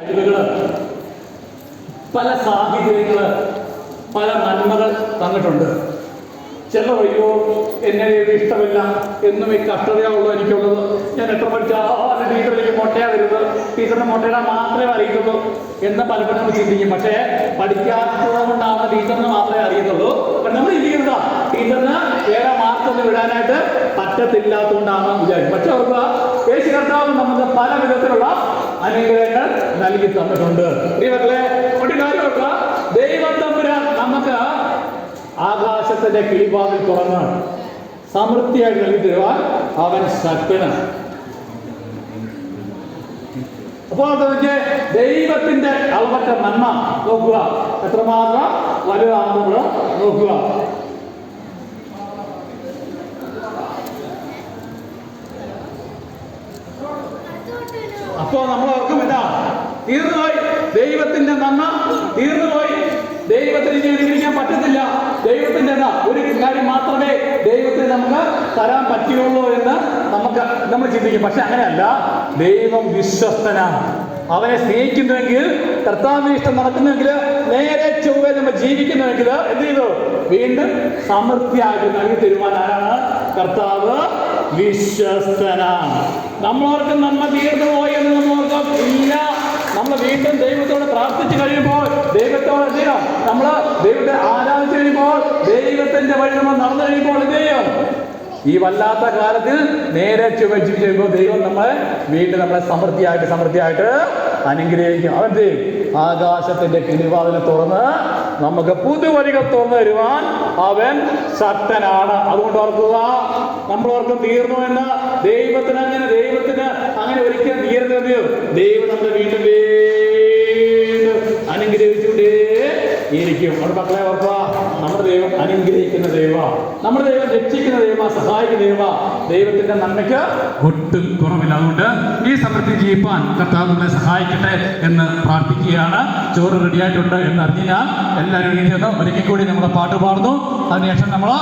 കഴിവുകൾ പല സാഹചര്യങ്ങൾ പല നന്മകൾ തന്നിട്ടുണ്ട്. ചില വഴിയോ എന്നെ ഇത് ഇഷ്ടമില്ല? എന്നും ഈ കഷ്ടതയുള്ളൂ എനിക്കുള്ളത്. ഞാൻ എത്ര പഠിച്ചാലും ടീച്ചർ എനിക്ക് മുട്ടയാ വരുന്നത്. ടീച്ചറിനെ മുട്ടയുടെ മാത്രമേ അറിയത്തുള്ളൂ എന്ന് പലപ്പോഴും ചിന്തിക്കും. പക്ഷേ പഠിക്കാത്തത് ടീച്ചറിന് മാത്രമേ അറിയത്തുള്ളൂ. പക്ഷെ നമ്മൾ ഇരിക്കുന്നത് ടീച്ചറിന് വേറെ മാർക്കൊന്നും വിടാനായിട്ട് പറ്റത്തില്ലാത്തതുകൊണ്ടാണ് വിചാരിക്കും. പക്ഷെ അവർക്ക് യേശു കർത്താവ് നമുക്ക് പല വിധത്തിലുള്ള അനുഗ്രഹങ്ങൾ നൽകി തന്നിട്ടുണ്ട്. പ്രിയമക്കളെ ഒരു കാര്യം ദൈവം തമ്പുരാൻ നമുക്ക് ആകാശത്തിന്റെ കിളിവാതിൽ തുറന്ന് സമൃദ്ധിയായി നൽകി തരുവാൻ അവൻ ശക്തനാണ് അപ്പോൾ ദൈവത്തിന്റെ അളവറ്റ നന്മ നോക്കുക. എത്രമാത്രം വലുതാണെന്ന് നമ്മൾ നോക്കുക. അപ്പോ നമ്മൾ ഓർക്കും എന്താ തീർന്നുപോയി ദൈവത്തിന്റെ നന്മ തീർന്നുപോയി ദൈവത്തിന് ഇനി പറ്റത്തില്ല. ദൈവത്തിന്റെ ഒരു കാര്യം മാത്രമേ ദൈവത്തിന് നമുക്ക് തരാൻ പറ്റുകയുള്ളൂ എന്ന് നമുക്ക് നമ്മൾ ചിന്തിക്കും. പക്ഷെ അങ്ങനെയല്ല ദൈവം വിശ്വസ്തനാണ്. അവനെ സ്നേഹിക്കുന്നുവെങ്കിൽ കർത്താവിന് ഇഷ്ടം നടക്കുന്നുവെങ്കിൽ നേരെ ചൊവ്വെ നമ്മൾ ജീവിക്കുന്നുവെങ്കിൽ എന്ത് ചെയ്തു? വീണ്ടും സമൃദ്ധിയാകുന്ന തരുവാൻ ആരാണ്? കർത്താവ് വിശ്വസ്തനാണ്. നമ്മൾ നന്മ തീർന്നു പോയി എന്ന് നമ്മോർക്കും ഇല്ല. നമ്മൾ വീണ്ടും ദൈവത്തോട് പ്രാർത്ഥിച്ചു കഴിയുമ്പോൾ ദൈവത്തോട് എന്ത് നമ്മൾ ദൈവത്തെ ആരാധിച്ചു കഴിയുമ്പോൾ ദൈവത്തിന്റെ വഴി നമ്മൾ നടന്നു കഴിയുമ്പോൾ എന്ത് ഈ വല്ലാത്ത കാലത്തിൽ നേരെ ചുവ ചെയ്യുമ്പോൾ ദൈവം നമ്മളെ വീണ്ടും നമ്മളെ സമൃദ്ധിയായിട്ട് സമൃദ്ധിയായിട്ട് അനുഗ്രഹിക്കും. അവൻ ചെയ്യും ആകാശത്തിന്റെ കിളിവാതിനെ തുറന്ന് നമുക്ക് പുതുവഴികൾ തുറന്നു തരുവാൻ അവൻ ശക്തനാണ് അതുകൊണ്ട് ഓർക്കുക നമ്മൾ ഓർക്കും തീർന്നു എന്ന്. ദൈവത്തിന് അങ്ങനെ ദൈവത്തിന് അങ്ങനെ ഒരിക്കലും തീരുന്നത് ദൈവം നമ്മുടെ വീണ്ടും അനുഗ്രഹിച്ചുകൊണ്ടേ ഇരിക്കും. നമ്മുടെ മക്കളെ ഓർക്കുക ദൈവം അനുഗ്രഹിക്കുന്ന ദൈവ നമ്മുടെ ദൈവം രക്ഷിക്കുന്ന ദൈവ സഹായിക്കുന്ന ദൈവ ദൈവത്തിന്റെ നന്മയ്ക്ക് ഒട്ടും കുറവില്ല. അതുകൊണ്ട് ഈ സമൃദ്ധി ജീവിപ്പാൻ കർത്താവ് നമ്മളെ സഹായിക്കട്ടെ എന്ന് പ്രാർത്ഥിക്കുകയാണ്. ചോറ് റെഡിയായിട്ടുണ്ട് എന്ന് അറിഞ്ഞാൽ എല്ലാവരും ചെന്ന് ഒരിക്കൽ കൂടി നമ്മളെ പാട്ട് പാടുന്നു. അതിനുശേഷം നമ്മൾ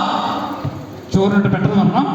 ചോറിനിട്ട് പെട്ടെന്ന് നടണം.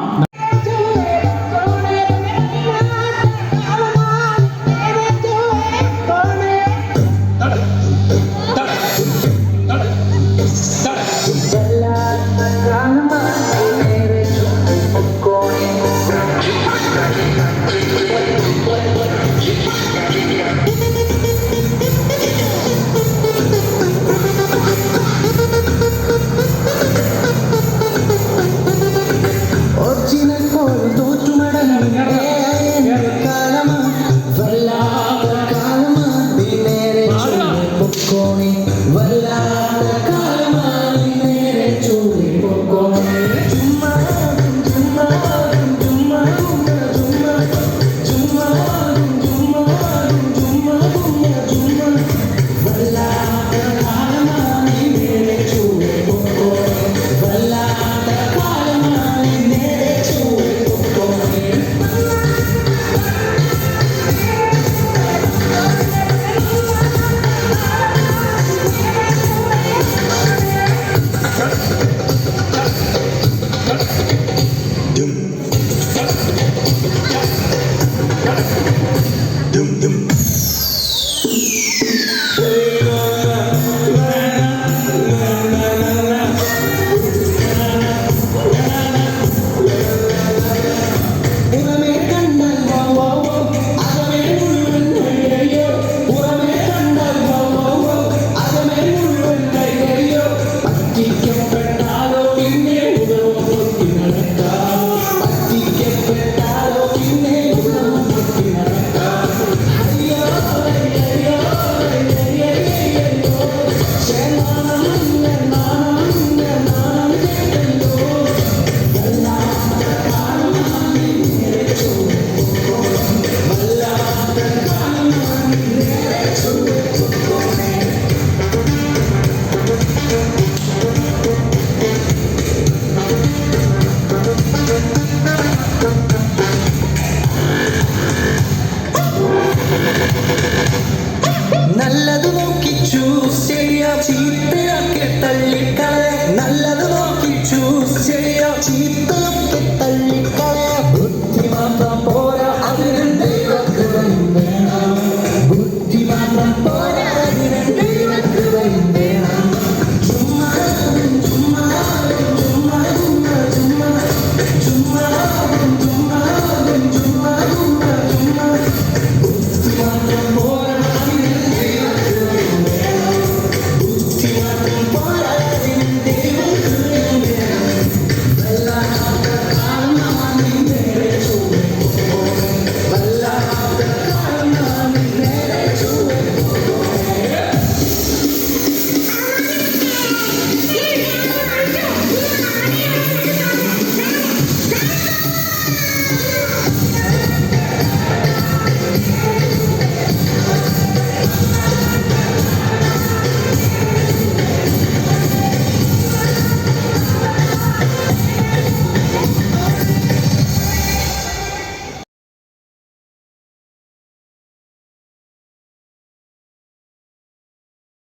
ko'y wala na ka ചീത്തയാക്കി തള്ളിക്കളയാം നല്ലത് നോക്കി ചൂസ് ചെയ്യാം ചീത്ത